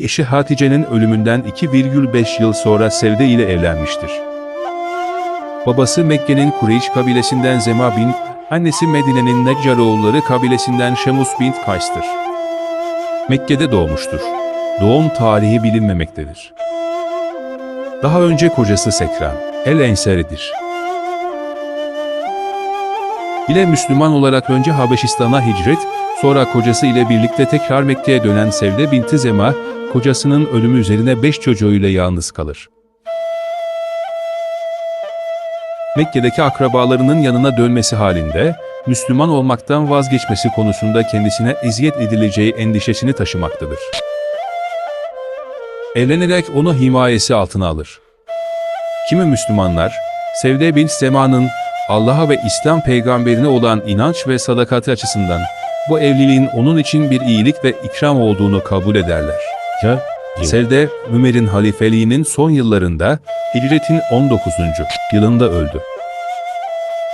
eşi Hatice'nin ölümünden 2,5 yıl sonra Sevde ile evlenmiştir. Babası Mekke'nin Kureyş kabilesinden Zema bin, annesi Medine'nin Neccaroğulları kabilesinden Şemus bin Kays'tır. Mekke'de doğmuştur. Doğum tarihi bilinmemektedir. Daha önce kocası Sekran, El-Ensari'dir. ile Müslüman olarak önce Habeşistan'a hicret, sonra kocası ile birlikte tekrar Mekke'ye dönen Sevde binti Zema, kocasının ölümü üzerine beş çocuğuyla yalnız kalır. Mekke'deki akrabalarının yanına dönmesi halinde, Müslüman olmaktan vazgeçmesi konusunda kendisine eziyet edileceği endişesini taşımaktadır. Evlenerek onu himayesi altına alır. Kimi Müslümanlar, Sevde bin Sema'nın Allah'a ve İslam peygamberine olan inanç ve sadakati açısından bu evliliğin onun için bir iyilik ve ikram olduğunu kabul ederler. Ya, Sevde, Ömer'in halifeliğinin son yıllarında Hicretin 19. yılında öldü.